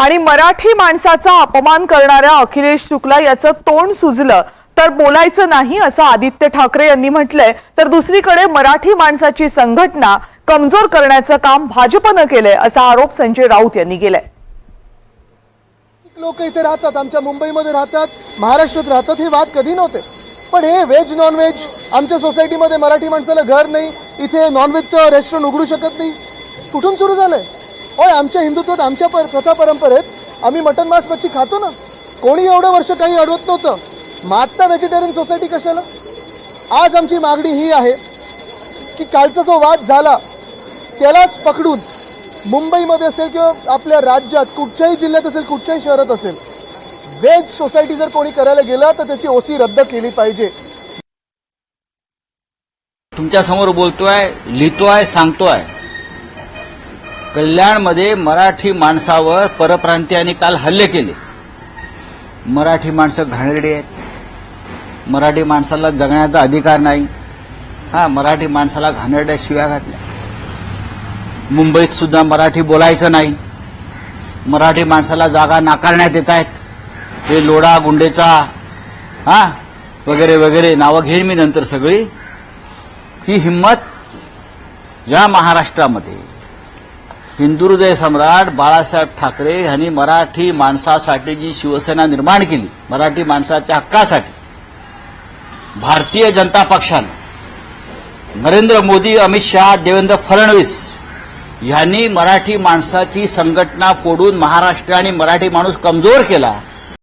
आणि मराठी माणसाचा अपमान करणाऱ्या अखिलेश शुक्ला याचं तोंड सुजलं. तर बोलायचं नाही असं आदित्य ठाकरे यांनी म्हटलंय. तर दुसरीकडे मराठी माणसाची संघटना कमजोर करण्याचं काम भाजपनं केलंय असा आरोप संजय राऊत यांनी केलाय. लोक इथे राहतात आमच्या मुंबईमध्ये राहतात महाराष्ट्रात राहतात हे वाद कधी नव्हते. पण हे व्हेज नॉन व्हेज आमच्या सोसायटीमध्ये मराठी माणसाला घर नाही इथे नॉनव्हेजचं रेस्टॉरंट उघडू शकत नाही. कुठून सुरू झालंय? होय आमच्या हिंदुत्वात आमच्या पर प्रथा परंपरेत आम्ही मटन मांस मच्छी खातो ना. कोणी एवढं वर्ष काही अडवत नव्हतं. मग आत्ता व्हेजिटेरियन सोसायटी कशाला? आज आमची मागणी ही आहे की कालचा जो वाद झाला त्यालाच पकडून मुंबईमध्ये असेल किंवा आपल्या राज्यात कुठच्याही जिल्ह्यात असेल कुठच्याही शहरात असेल व्हेज सोसायटी जर कोणी करायला गेलं तर त्याची ओसी रद्द केली पाहिजे. तुमच्यासमोर बोलतोय लिहितोय सांगतोय. कल्याणमध्ये मराठी माणसावर परप्रांतीयांनी काल हल्ले केले. मराठी माणसं घाणेरडी आहेत. मराठी माणसाला जगण्याचा अधिकार नाही. हा मराठी माणसाला घाणेरड्या शिव्या घातल्या मुंबईत सुद्धा मराठी बोलायचं नाही. मराठी माणसाला जागा नाकारण्यात येत आहेत. हे लोडा गुंडेचा हा वगैरे वगैरे नावं घेईन मी नंतर सगळी. ही हिंमत ज्या महाराष्ट्रामध्ये हिंदुहृदय सम्राट बाळासाहेब ठाकरे यांनी मराठी माणसासाठी जी शिवसेना निर्माण केली मराठी माणसाच्या हक्कासाठी भारतीय जनता पक्षानं नरेंद्र मोदी अमित शहा देवेंद्र फडणवीस यांनी मराठी माणसाची संघटना फोडून महाराष्ट्र आणि मराठी माणूस कमजोर केला